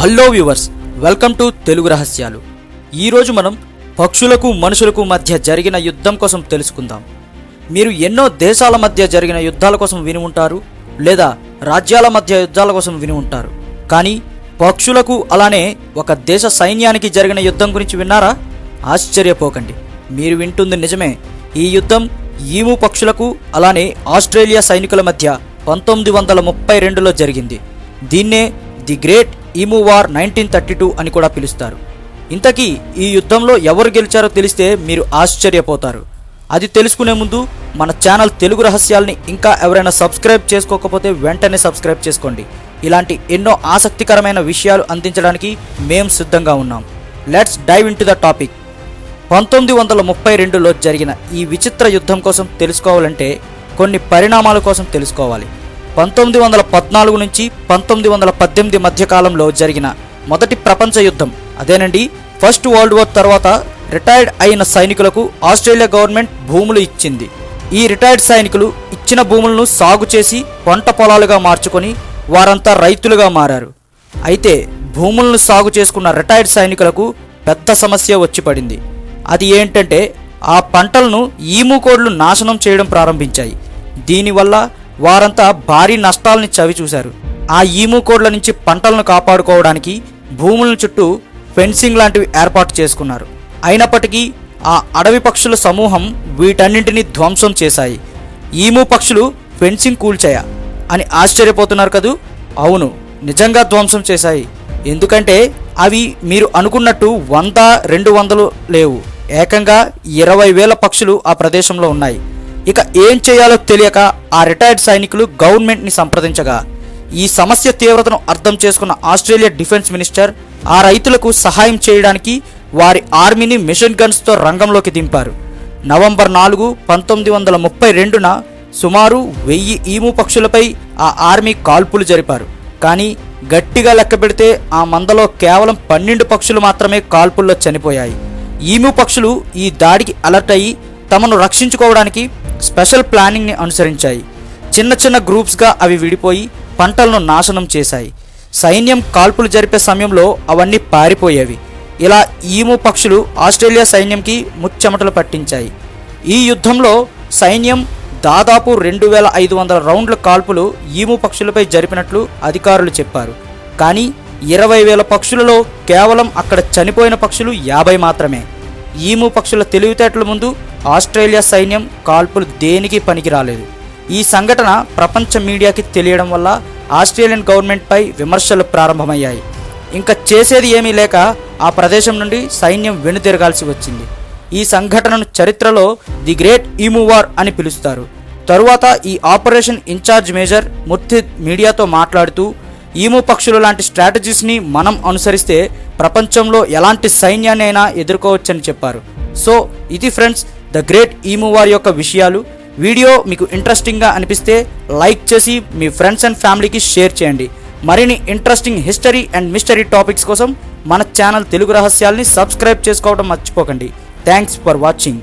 Hello viewers welcome to Telugu రహస్యాలు. ఈరోజు మనం పక్షులకు మనుషులకు మధ్య జరిగిన యుద్ధం కోసం తెలుసుకుందాం. మీరు ఎన్నో దేశాల మధ్య జరిగిన యుద్ధాల కోసం విని ఉంటారు లేదా రాజ్యాల మధ్య యుద్ధాల కోసం విని ఉంటారు. కానీ పక్షులకు అలానే ఒక దేశ సైన్యానికి జరిగిన యుద్ధం గురించి విన్నారా? ఆశ్చర్యపోకండి. మీరు వింటుంది నిజమే ఈ యుద్ధం ఈము పక్షులకు అలానే ఆస్ట్రేలియా సైనికుల మధ్య పంతొమ్మిది వందల ముప్పై రెండులో జరిగింది. దీన్నే the great emu war nineteen thirty two అని కూడా పిలుస్తారు. ఇంతకీ ఈ యుద్ధంలో ఎవరు గెలిచారో తెలిస్తే మీరు ఆశ్చర్యపోతారు. అది తెలుసుకునే ముందు మన ఛానల్ తెలుగు రహస్యాల్ని ఇంకా ఎవరైనా సబ్స్క్రైబ్ చేసుకోకపోతే వెంటనే సబ్స్క్రైబ్ చేసుకోండి. ఇలాంటి ఎన్నో ఆసక్తికరమైన విషయాలు అందించడానికి మేం సిద్ధంగా ఉన్నాం. Let's dive into the topic. పంతొమ్మిది వందల ముప్పై రెండులో జరిగిన ఈ విచిత్ర యుద్ధం కోసం తెలుసుకోవాలంటే కొన్ని పరిణామాల కోసం తెలుసుకోవాలి. పంతొమ్మిది వందల పద్నాలుగు నుంచి పంతొమ్మిది వందల పద్దెనిమిది మధ్యకాలంలో జరిగిన మొదటి ప్రపంచ యుద్ధం. అదేనండి ఫస్ట్ వరల్డ్ వార్ తర్వాత రిటైర్డ్ అయిన సైనికులకు ఆస్ట్రేలియా గవర్నమెంట్ భూములు ఇచ్చింది. ఈ రిటైర్డ్ సైనికులు ఇచ్చిన భూములను సాగు చేసి పంట పొలాలుగా మార్చుకొని వారంతా రైతులుగా మారారు. అయితే భూములను సాగు చేసుకున్న రిటైర్డ్ సైనికులకు పెద్ద సమస్య వచ్చి పడింది. అది ఏంటంటే ఆ పంటలను ఈముకోడ్లు నాశనం చేయడం ప్రారంభించాయి. దీనివల్ల వారంతా భారీ నష్టాలని చవి చూశారు. ఆ ఈముకోడ్ల నుంచి పంటలను కాపాడుకోవడానికి భూముల చుట్టూ ఫెన్సింగ్ లాంటివి ఏర్పాటు చేసుకున్నారు. అయినప్పటికీ ఆ అడవి పక్షుల సమూహం వీటన్నింటినీ ధ్వంసం చేశాయి. ఈము పక్షులు ఫెన్సింగ్ కూల్చాయా అని ఆశ్చర్యపోతున్నారు కదూ? అవును నిజంగా ధ్వంసం చేశాయి. ఎందుకంటే అవి మీరు అనుకున్నట్టు వంద రెండు వందలు లేవు. ఏకంగా ఇరవై వేల పక్షులు ఆ ప్రదేశంలో ఉన్నాయి. ఇక ఏం చేయాలో తెలియక ఆ రిటైర్డ్ సైనికులు గవర్నమెంట్ని సంప్రదించగా ఈ సమస్య తీవ్రతను అర్థం చేసుకున్న ఆస్ట్రేలియా డిఫెన్స్ మినిస్టర్ ఆ రైతులకు సహాయం చేయడానికి వారి ఆర్మీని మిషన్ గన్స్తో రంగంలోకి దింపారు. నవంబర్ నాలుగు పంతొమ్మిది వందల ముప్పై రెండున సుమారు వెయ్యి ఈము పక్షులపై ఆ ఆర్మీ కాల్పులు జరిపారు. కానీ గట్టిగా లెక్క పెడితే ఆ మందలో కేవలం పన్నెండు పక్షులు మాత్రమే కాల్పుల్లో చనిపోయాయి. ఈము పక్షులు ఈ దాడికి అలర్ట్ అయ్యి తమను రక్షించుకోవడానికి స్పెషల్ ప్లానింగ్ని అనుసరించాయి. చిన్న చిన్న గ్రూప్స్గా అవి విడిపోయి పంటలను నాశనం చేశాయి. సైన్యం కాల్పులు జరిపే సమయంలో అవన్నీ పారిపోయేవి. ఇలా ఈము పక్షులు ఆస్ట్రేలియా సైన్యంకి ముచ్చెమటలు పట్టించాయి. ఈ యుద్ధంలో సైన్యం దాదాపు రెండు వేల ఐదు వందల రౌండ్ల కాల్పులు ఈము పక్షులపై జరిపినట్లు అధికారులు చెప్పారు. కానీ ఇరవై వేల పక్షులలో కేవలం అక్కడ చనిపోయిన పక్షులు యాభై మాత్రమే. ఈము పక్షుల తెలివితేటల ముందు ఆస్ట్రేలియా సైన్యం కాల్పులు దేనికి పనికి రాలేదు ఈ సంఘటన ప్రపంచ మీడియాకి తెలియడం వల్ల ఆస్ట్రేలియన్ గవర్నమెంట్పై విమర్శలు ప్రారంభమయ్యాయి. ఇంకా చేసేది ఏమీ లేక ఆ ప్రదేశం నుండి సైన్యం వెనుతిరగాల్సి వచ్చింది. ఈ సంఘటనను చరిత్రలో ది గ్రేట్ ఈమువార్ అని పిలుస్తారు. తరువాత ఈ ఆపరేషన్ ఇన్ఛార్జ్ మేజర్ ముర్తిద్ మీడియాతో మాట్లాడుతూ ఈము పక్షులు లాంటి స్ట్రాటజీస్ని మనం అనుసరిస్తే ప్రపంచంలో ఎలాంటి సైన్యాన్ని అయినా ఎదుర్కోవచ్చని చెప్పారు. సో ఇది ఫ్రెండ్స్ ద గ్రేట్ ఈమువారి యొక్క విషయాలు. వీడియో మీకు ఇంట్రెస్టింగ్గా అనిపిస్తే లైక్ చేసి మీ ఫ్రెండ్స్ అండ్ ఫ్యామిలీకి షేర్ చేయండి. మరిన్ని interesting history and mystery topics కోసం మన ఛానల్ తెలుగు రహస్యాల్ని సబ్స్క్రైబ్ చేసుకోవడం మర్చిపోకండి. Thanks for watching.